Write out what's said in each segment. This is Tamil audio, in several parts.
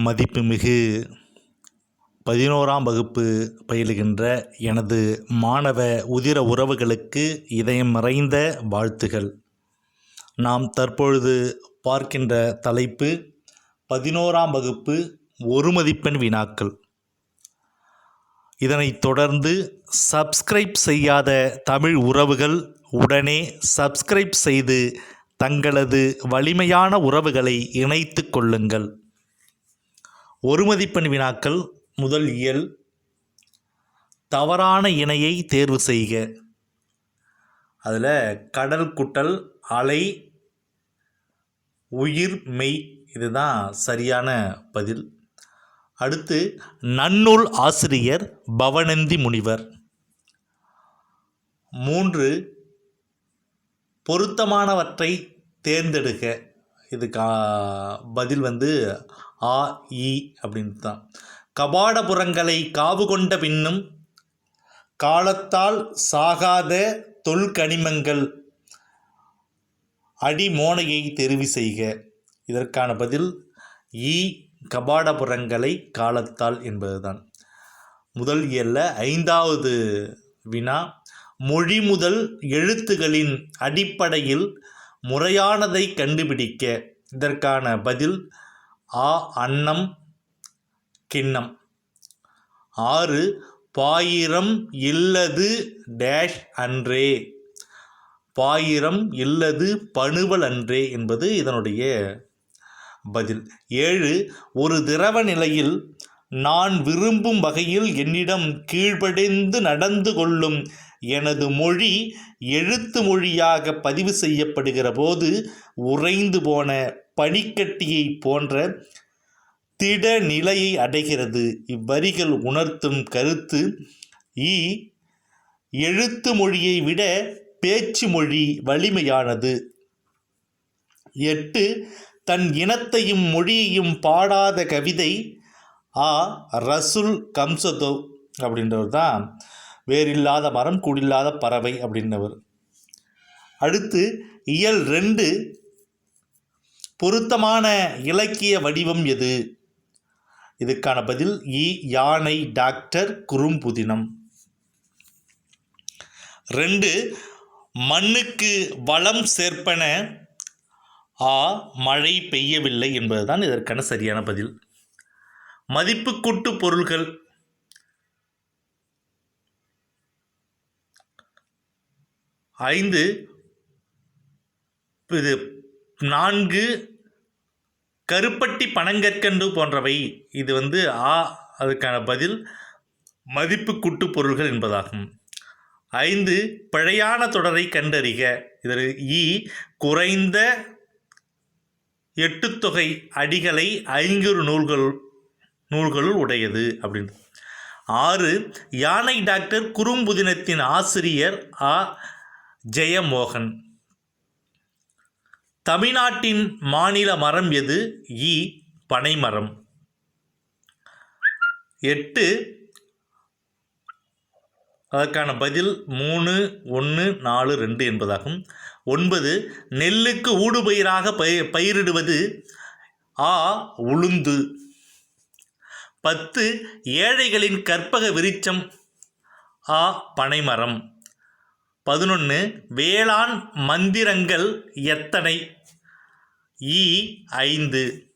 மதிப்புமிகு பதினோராம் வகுப்பு பயிலுகின்ற எனது மாணவ உதிர உறவுகளுக்கு இதயம் நிறைந்த வாழ்த்துகள். நாம் தற்பொழுது பார்க்கின்ற தலைப்பு பதினோராம் வகுப்பு ஒரு மதிப்பெண் வினாக்கள். இதனைத் தொடர்ந்து சப்ஸ்கிரைப் செய்யாத தமிழ் உறவுகள் உடனே சப்ஸ்கிரைப் செய்து தங்களது வலிமையான உறவுகளை இணைத்து கொள்ளுங்கள். ஒரு மதிப்பெண் வினாக்கள் முதல் இயல். தவறான இணையை தேர்வு செய்க. அதில் கடல் குட்டல் அலை உயிர் மெய் இதுதான் சரியான பதில். அடுத்து நன்னூல் ஆசிரியர் பவனந்தி முனிவர். மூன்று பொருத்தமானவற்றை தேர்ந்தெடுக்க இதுக்கு பதில் வந்து ஆ இ அப்படின்னு தான் கபாடபுரங்களை காவு கொண்ட பின்னும் காலத்தால் சாகாத தொல்கனிமங்கள் அடிமோனையை தெரிவு செய்க. இதற்கான பதில் ஈ கபாடபுரங்களை காலத்தால் என்பதுதான். முதல் இயல்ல ஐந்தாவது வினா மொழி முதல் எழுத்துகளின் அடிப்படையில் முறையானதை கண்டுபிடிக்க. இதற்கான பதில் ஆ அன்னம் கிண்ணம். ஆறு பாயிரம் இல்லது டேஷ் அன்றே. பாயிரம் இல்லது பணுவல் அன்றே என்பது இதனுடைய பதில். ஏழு ஒரு திரவ நிலையில் நான் விரும்பும் வகையில் என்னிடம் கீழ்படைந்து நடந்து கொள்ளும் எனது மொழி எழுத்து மொழியாக பதிவு செய்யப்படுகிற போது உறைந்து போன பனிக்கட்டியை போன்ற திட நிலையை அடைகிறது. இவ்வரிகள் உணர்த்தும் கருத்து ஈ எழுத்து மொழியை விட பேச்சு மொழி வலிமையானது. எட்டு தன் இனத்தையும் மொழியையும் பாடாத கவிதை ஆ ரசுல் கம்சதோ அப்படின்றவர் தான். வேறில்லாத மரம் கூடில்லாத பறவை அப்படின்றவர். அடுத்து இயல் ரெண்டு பொருத்தமான இலக்கிய வடிவம் எது? இதுக்கான பதில் இ. யானை டாக்டர் குறும்புதினம். ரெண்டு மண்ணுக்கு வளம் சேர்ப்பன ஆ மழை பெய்யவில்லை என்பதுதான் இதற்கான சரியான பதில். மதிப்புக்கூட்டு பொருள்கள். ஐந்து இது நான்கு கருப்பட்டி பனங்கற்கண்டு போன்றவை. இது வந்து ஆ அதுக்கான பதில் மதிப்பு கூட்டு பொருள்கள் என்பதாகும். ஐந்து பிழையான தொடரை கண்டறிக. இதில் இ குறைந்த எட்டுத்தொகை அடிகளை ஐங்குறு நூல்கள் நூல்களுள் உடையது அப்படின்னு ஆறு யானை டாக்டர் குறும்புதினத்தின் ஆசிரியர் ஆ ஜெயமோகன். தமிழ்நாட்டின் மாநில மரம் எது? இ. பனைமரம். எட்டு. அதற்கான பதில் மூணு ஒன்று நாலு ரெண்டு என்பதாகும். ஒன்பது. நெல்லுக்கு ஊடுபயிராக பய பயிரிடுவது ஆ. உளுந்து. பத்து. ஏழைகளின் கற்பக விரிச்சம் ஆ. பனைமரம். பதினொன்று வேளாண் மந்திரங்கள் எத்தனை? இ ஐந்து.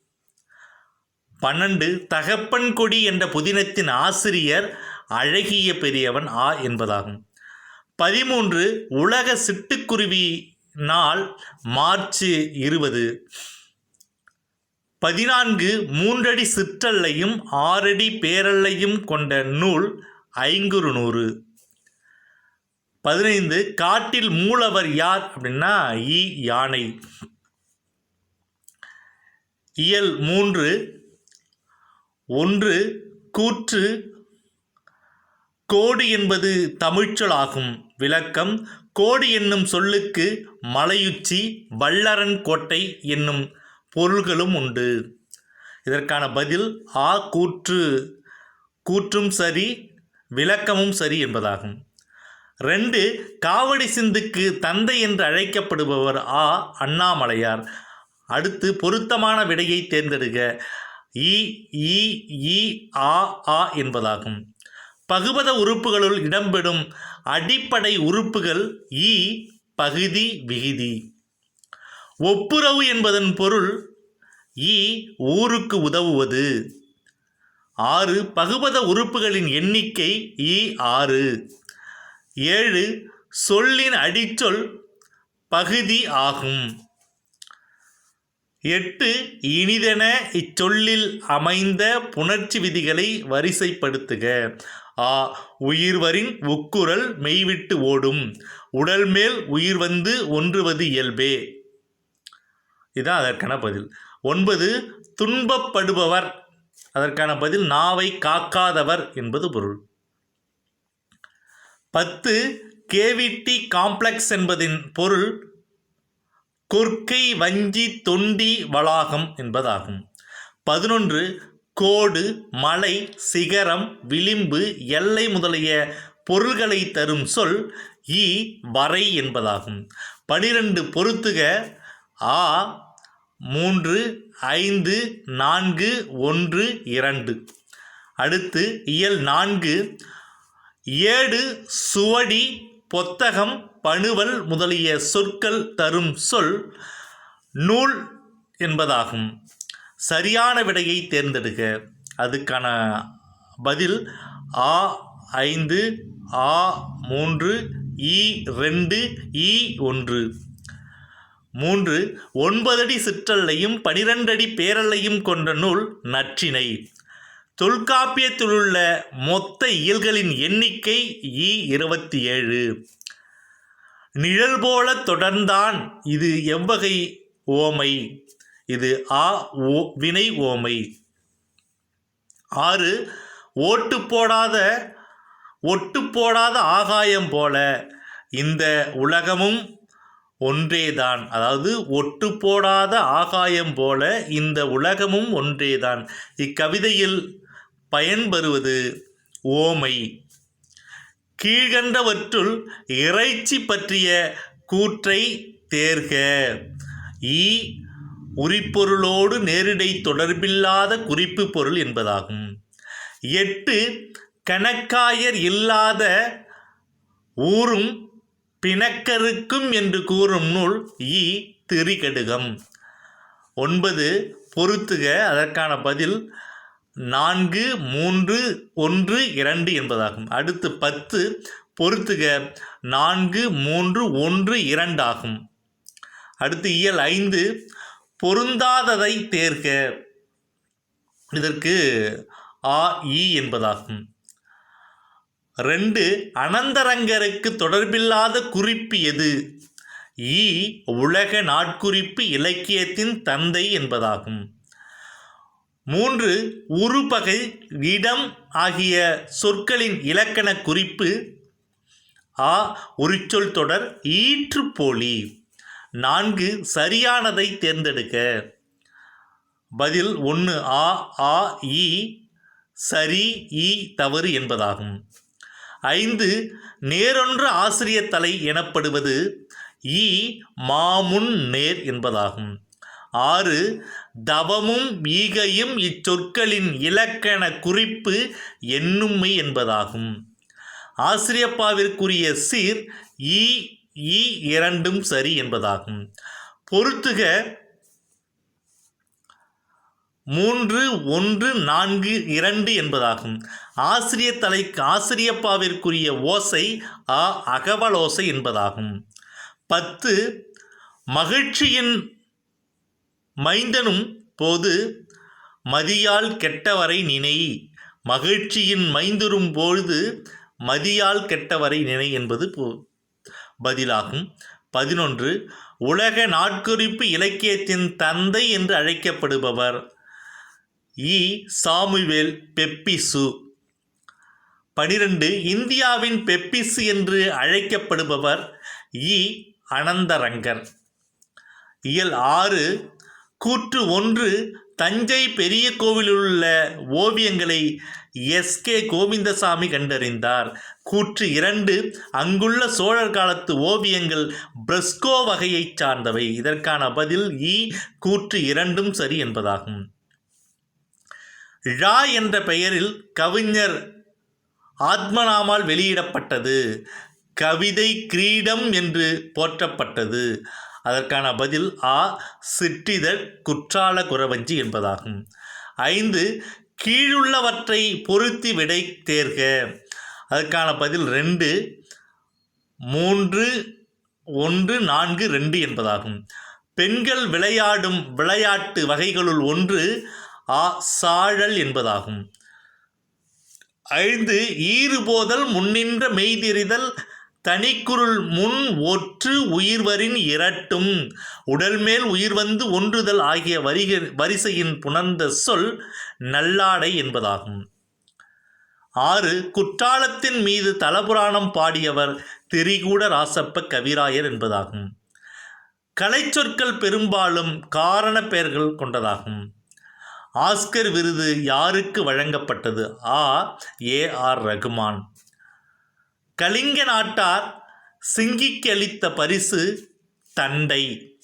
பன்னெண்டு தகப்பன் கொடி என்ற புதினத்தின் ஆசிரியர் அழகிய பெரியவன் ஆ என்பதாகும். பதிமூன்று உலக சிட்டுக்குருவி நாள் மார்ச் இருபது. பதினான்கு மூன்றடி சிற்றல்லையும் ஆறடி பேரல்லையும் கொண்ட நூல் ஐங்குறு நூறு பதினைந்து காட்டில் மூலவர் யார் அப்படின்னா ஈ யானை. இயல் மூன்று ஒன்று கூற்று. கோடு என்பது தமிழ்ச்சொலாகும் விளக்கம் கோடு என்னும் சொல்லுக்கு மலையுச்சி வல்லரன் கோட்டை என்னும் பொருள்களும் உண்டு. இதற்கான பதில் ஆ கூற்று. கூற்றும் சரி விளக்கமும் சரி என்பதாகும். ரெண்டு காவடி சிந்துக்கு தந்தை என்று அழைக்கப்படுபவர் ஆ. அண்ணாமலையார். அடுத்து பொருத்தமான விடையை தேர்ந்தெடுக்க இ ஈ ஈ ஆ ஆ என்பதாகும். பகுபத உறுப்புகளுள் இடம்பெறும் அடிப்படை உறுப்புகள் இ பகுதி விகுதி. ஒப்புரவு என்பதன் பொருள் ஈ ஊருக்கு உதவுவது. ஆறு பகுபத உறுப்புகளின் எண்ணிக்கை இ ஆறு. ஏழு சொல்லின் அடிச்சொல் பகுதி ஆகும். எட்டு இனிதென இச்சொல்லில் அமைந்த புணர்ச்சி விதிகளை வரிசைப்படுத்துக. ஆ உயிர்வரின் உக்குரல் மெய்விட்டு ஓடும். உடல் மேல் உயிர் வந்து ஒன்றுவது இயல்பே. இதுதான் அதற்கான பதில். ஒன்பது துன்பப்படுபவர். அதற்கான பதில் நாவை காக்காதவர் என்பது பொருள். பத்து கேவிடி காம்ப்ளெக்ஸ் என்பதின் பொருள் கொற்கை வஞ்சி தொண்டி வளாகம் என்பதாகும். பதினொன்று கோடு மலை சிகரம் விளிம்பு எல்லை முதலிய பொருள்களை தரும் சொல் ஈ வரை என்பதாகும். பனிரெண்டு பொருத்துக. ஆ மூன்று ஐந்து நான்கு ஒன்று இரண்டு. அடுத்து இயல் நான்கு. ஏடு சுவடி பொத்தகம் பணுவல் முதலிய சொற்கள் தரும் சொல் நூல் என்பதாகும். சரியான விடையை தேர்ந்தெடுக்க அதுக்கான பதில் ஆ ஐந்து ஆ மூன்று இ ரெண்டு இ ஒன்று. மூன்று ஒன்பதடி சிற்றல்லையும் பனிரெண்டடி பேரல்லையும் கொண்ட நூல் நற்றினை. தொல்காப்பியத்திலுள்ள மொத்த இயல்களின் எண்ணிக்கை இ இருபத்தி ஏழு. நிழல் போல தொடர்ந்தான் இது எவ்வகை ஓமை? இது ஆ ஓ வினை ஓமை. ஆறு ஓட்டு போடாத ஒட்டு போடாத ஆகாயம் போல இந்த உலகமும் ஒன்றேதான். அதாவது ஒட்டு போடாத ஆகாயம் போல இந்த உலகமும் ஒன்றேதான். இக்கவிதையில் பயன்பெறுவது ஓமை. கீழ்கண்டவற்றுள் இறைச்சி பற்றிய கூற்றை தேர்க. ஈ உரிப்பொருளோடு நேரிடை தொடர்பில்லாத குறிப்பு பொருள் என்பதாகும். எட்டு. கணக்காயர் இல்லாத ஊரும் பிணக்கருக்கும் என்று கூறும் நூல் ஈ திரிகடுகம். ஒன்பது. பொருத்துக. அதற்கான பதில் நான்கு மூன்று ஒன்று இரண்டு என்பதாகும். அடுத்து பத்து பொருத்துக நான்கு மூன்று ஒன்று இரண்டு ஆகும் அடுத்து இயல் ஐந்து பொருந்தாததை தேர்க. இதற்கு ஆ இ என்பதாகும். ரெண்டு அனந்தரங்கருக்கு தொடர்பில்லாத குறிப்பு எது? ஈ உலக நாட்குறிப்பு இலக்கியத்தின் தந்தை என்பதாகும். மூன்று உருபகை இடம் ஆகிய சொற்களின் இலக்கண குறிப்பு. ஆ உரிச்சொல் தொடர் ஈற்றுப்போலி. நான்கு சரியானதை தேர்ந்தெடுக்க. பதில் ஒன்று ஆ ஆ இ சரி ஈ தவறு என்பதாகும். ஐந்து நேரொன்ற ஆசிரியத்தலை எனப்படுவது ஈ மாமுன் நேர் என்பதாகும். ஆறு தவமும் ஈகையும் இச்சொற்களின் இலக்கண குறிப்பு எண்ணுமை என்பதாகும். ஆசிரியப்பாவிற்குரிய சீர் ஈ ஈ இரண்டும் சரி என்பதாகும். பொருத்துக மூன்று ஒன்று நான்கு இரண்டு என்பதாகும். ஆசிரிய தலைக்கு ஆசிரியப்பாவிற்குரிய ஓசை அ அகவலோசை என்பதாகும். பத்து மகிழ்ச்சியின் மைந்தனும் போது மதியால் கெட்டவரை நினை மகிழ்ச்சியின் மைந்தரும் பொழுது மதியால் கெட்டவரை நினை என்பது பதிலாகும். பதினொன்று உலக நாட்குறிப்பு இலக்கியத்தின் தந்தை என்று அழைக்கப்படுபவர் இ. சாமுவேல் பெப்பிசு. பனிரெண்டு இந்தியாவின் பெப்பிசு என்று அழைக்கப்படுபவர் இ. அனந்தரங்கர் இயல் ஆறு கூற்று ஒன்று தஞ்சை பெரிய கோவிலில் உள்ள ஓவியங்களை எஸ்கே கோவிந்தசாமி கண்டறிந்தார். கூற்று இரண்டு அங்குள்ள சோழர் காலத்து ஓவியங்கள் பிரஸ்கோ வகையைச் சார்ந்தவை. இதற்கான பதில் இ. கூற்று இரண்டும் சரி என்பதாகும். ழா என்ற பெயரில் கவிஞர் ஆத்மநாமால் வெளியிடப்பட்டது. கவிதை கிரீடம் என்று போற்றப்பட்டது. அதற்கான பதில் ஆ சிற்றிதழ் குற்றால குறவஞ்சி என்பதாகும். ஐந்து கீழுள்ளவற்றை பொருத்தி விடை தேர்க. அதற்கான பதில் ரெண்டு மூன்று ஒன்று நான்கு ரெண்டு என்பதாகும். பெண்கள் விளையாடும் விளையாட்டு வகைகளுள் ஒன்று ஆ சாழல் என்பதாகும். ஐந்து ஈறுபோதல் முன்னின்ற மெய்தெறிதல் தனிக்குருள் முன் ஒற்று உயிர்வரின் இரட்டும். உடல்மேல் உயிர் வந்து ஒன்றுதல் ஆகிய வரிக வரிசையின் புணர்ந்த சொல் நல்லாடை என்பதாகும். ஆறு குற்றாலத்தின் மீது தலபுராணம் பாடியவர் திரிகூட ராசப்ப கவிராயர் என்பதாகும். கலைச்சொற்கள் பெரும்பாலும் காரண பெயர்கள் கொண்டதாகும். ஆஸ்கர் விருது யாருக்கு வழங்கப்பட்டது? ஆ ஏ ஆர் ரகுமான். கலிங்க நாட்டார் சிங்கிக்களித்த பரிசு தண்டை.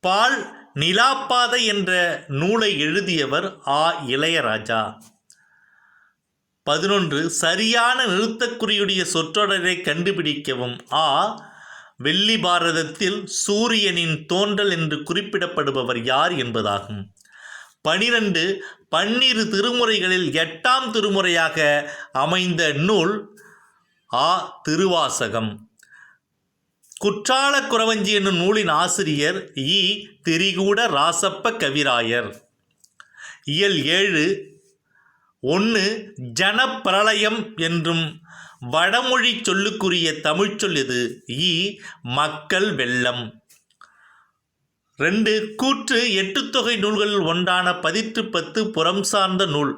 பால் நிலாப்பாதை என்ற நூலை எழுதியவர் ஆ. இளையராஜா. பதினொன்று. சரியான நிறுத்தக்குறியுடைய சொற்றொடரை கண்டுபிடிக்கவும். ஆ. வெள்ளி பாரதத்தில் சூரியனின் தோன்றல் என்று குறிப்பிடப்படுபவர் யார் என்பதாகும். பனிரெண்டு பன்னிரு திருமுறைகளில் எட்டாம் திருமுறையாக அமைந்த நூல் ஆ திருவாசகம். குற்றால குறவஞ்சி என்னும் நூலின் ஆசிரியர் இ திரிகூட ராசப்ப கவிராயர். இயல் ஏழு ஒன்று ஜனப்பிரளயம் என்றும் வடமொழி சொல்லுக்குரிய தமிழ்ச்சொல் இது. ஈ மக்கள் வெள்ளம் ரெண்டு கூற்று எட்டுத்தொகை நூல்களில் ஒன்றான பதிற்று பத்து புறம் சார்ந்த நூல்.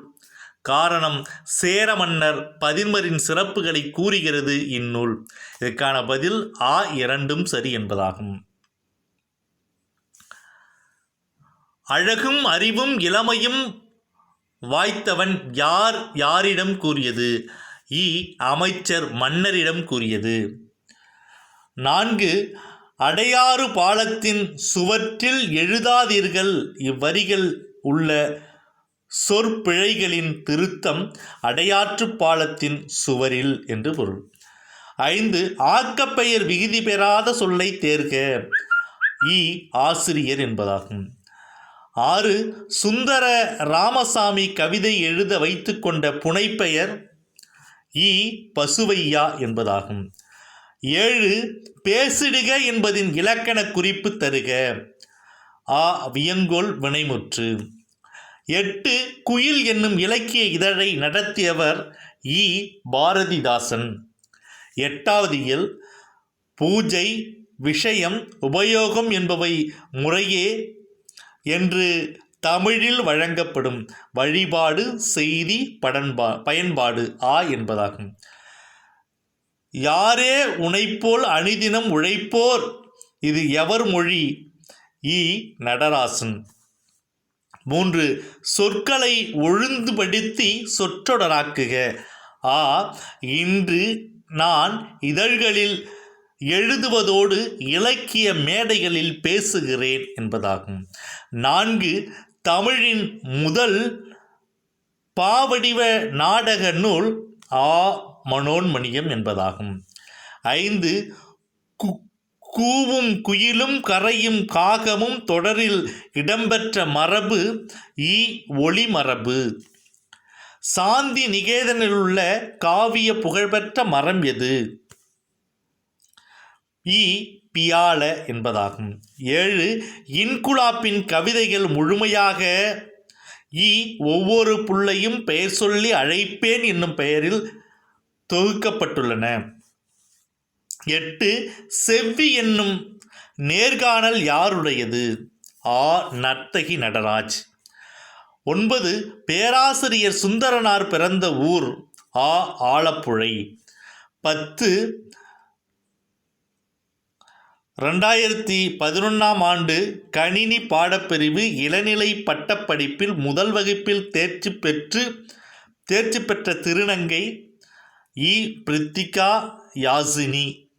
காரணம் சேர மன்னர் பதின்மரின் சிறப்புகளை கூறுகிறது இந்நூல். இதற்கான பதில் ஆ இரண்டும் சரி என்பதாகும். அழகும் அறிவும் இளமையும் வாய்த்தவன் யார் யாரிடம் கூறியது? இ அமைச்சர் மன்னரிடம் கூறியது. நான்கு அடையாறு பாலத்தின் சுவற்றில் எழுதாதீர்கள். இவ்வரிகள் உள்ள சொற்பிழைகளின் திருத்தம் அடையாற்று பாலத்தின் சுவரில் என்று பொருள். ஐந்து ஆக்கப்பெயர் விகுதி பெறாத சொல்லை தேர்க. இ ஆசிரியர் என்பதாகும். ஆறு சுந்தர ராமசாமி கவிதை எழுத வைத்துக்கொண்ட புனைப்பெயர் இ பசுவையா என்பதாகும். ஏழு பேசிடுக என்பதின் இலக்கண குறிப்பு தருக. ஆ வியங்கோல் வினைமுற்று. எட்டு குயில் என்னும் இலக்கிய இதழை நடத்தியவர் இ பாரதிதாசன். எட்டாவது இயல் பூஜை விஷயம் உபயோகம் என்பவை முறையே என்று தமிழில் வழங்கப்படும். வழிபாடு செய்தி படன்பா பயன்பாடு ஆ என்பதாகும். யாரே உனைப்போல் அணிதினம் உழைப்போர்? இது எவர் மொழி? இ. நடராசன். மூன்று சொற்களை ஒழுங்குபடுத்தி சொற்றொடராக்குக. ஆ இன்று நான் இதழ்களில் எழுதுவதோடு இலக்கிய மேடைகளில் பேசுகிறேன் என்பதாகும். நான்கு தமிழின் முதல் பாவடிவ நாடக நூல் ஆ. மனோன்மணியம் என்பதாகும். ஐந்து கு- கூவும் குயிலும் கரையும் காகமும் தொடரில் இடம்பெற்ற மரபு இ ஒளிமரபு சாந்தி நிகேதனில் உள்ள காவிய புகழ்பெற்ற மரம் எது? ஈ பியால என்பதாகும். ஏழு இன்குலாப்பின் கவிதைகள் முழுமையாக இ ஒவ்வொரு புள்ளையும் பெயர் சொல்லி அழைப்பேன் என்னும் பெயரில் தொகுக்கப்பட்டுள்ளன. எட்டு செவ்வி என்னும் நேர்காணல் யாருடையது? ஆ நர்த்தகி நடராஜ். ஒன்பது பேராசிரியர் சுந்தரனார் பிறந்த ஊர்? ஆ ஆலப்புழை. பத்து ரெண்டாயிரத்தி பதினொன்றாம் ஆண்டு கணினி பாடப்பிரிவு இளநிலை பட்டப்படிப்பில் முதல் வகுப்பில் தேர்ச்சி பெற்று தேர்ச்சி பெற்ற திருநங்கை இ பிரித்திகா யாசினி.